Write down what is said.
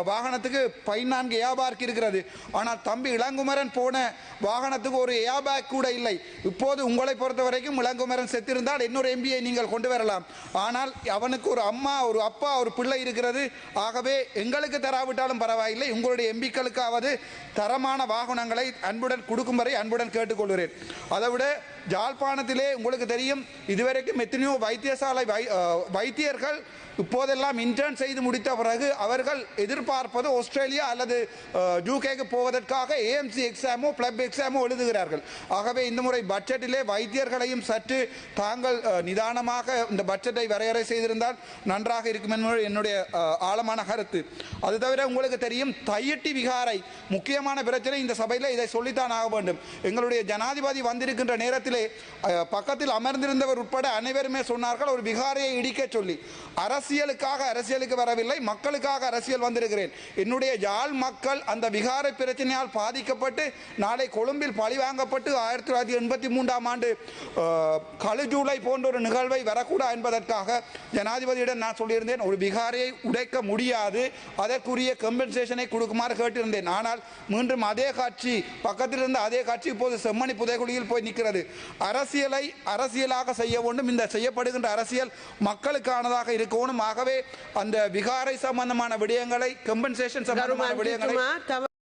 வாகனத்துக்கு பதினான்கு ஏபார்க் இருக்கிறது. ஆனால் தம்பி இளங்குமரன் போன வாகனத்துக்கு ஒரு ஏபேக் கூட இல்லை. இப்போது உங்களை பொறுத்த வரைக்கும் இளங்குமரன் செத்திருந்தால் இன்னொரு எம்பியை நீங்கள் கொண்டு வரலாம். ஆனால் அவனுக்கு ஒரு அம்மா ஒரு அப்பா ஒரு பிள்ளை இருக்கிறது. ஆகவே எங்களுக்கு தராவிட்டாலும் பரவாயில்லை. உங்களுடைய எம்பிக்களுக்காவது தரமான வாகனங்களை அன்புடன் கொடுக்கும் வரை அன்புடன் கேட்டுக்கொள்கிறேன். அதைவிட ஜாழ்ப்பாணத்திலே உங்களுக்கு தெரியும் இதுவரைக்கும் எத்தனையோ வைத்தியசாலை வை வைத்தியர்கள் இப்போதெல்லாம் இன்டர்ன் செய்து முடித்த பிறகு அவர்கள் எதிர் எதிர்பார்ப்பது ஆஸ்திரேலியா அல்லது யூகேக்கு போவதற்காக ஏஎம்சி எக்ஸாமோ பிளப் எக்ஸாமோ எழுதுகிறார்கள். ஆகவே இந்த முறை பட்ஜெட்டிலே வைத்தியர்களையும் சற்று தாங்கள் நிதானமாக இந்த பட்ஜெட்டை வரையறை செய்திருந்தால் நன்றாக இருக்கும் என்பது என்னுடைய ஆழமான கருத்து. அது தவிர உங்களுக்கு தெரியும் தையட்டி விகாரை முக்கியமான பிரச்சனை இந்த சபையில் இதை சொல்லித்தான் ஆக வேண்டும். எங்களுடைய ஜனாதிபதி வந்திருக்கின்ற நேரத்திலே பக்கத்தில் அமர்ந்திருந்தவர் உட்பட அனைவருமே சொன்னார்கள் ஒரு விகாரையை இடிக்க சொல்லி அரசியலுக்காக அரசியலுக்கு வரவில்லை மக்களுக்காக அரசியல் வந்திருக்கிறேன் என்னுடைய யாழ் மக்கள் அந்த விகார பிரச்சனையால் பாதிக்கப்பட்டு நாளை கொழும்பில் பழி வாங்கப்பட்டு ஆயிரத்தி தொள்ளாயிரத்தி எண்பத்தி மூன்றாம் ஆண்டு அஹ், கழு ஜூலை போன்ற ஒரு நிகழ்வை வரக்கூடா என்பதற்காக ஜனாதிபதியிடம் நான் சொல்லியிருந்தேன். ஒரு விகாரையை உடைக்க முடியாது. அதற்குரிய கம்பன்சேஷனை கொடுக்குமாறு கேட்டிருந்தேன். ஆனால் மீண்டும் அதே காட்சி பக்கத்தில் இருந்த அதே காட்சி இப்போது செம்மணி புதைகுழியில் போய் நிற்கிறது. அரசியலை அரசியலாக செய்ய வேண்டும். இந்த செய்யப்படுகின்ற அரசியல் மக்களுக்கானதாக இருக்கணும். ஆகவே அந்த விகாரை சம்பந்தமான விடயங்களை கம்பன்சேஷன் ගරු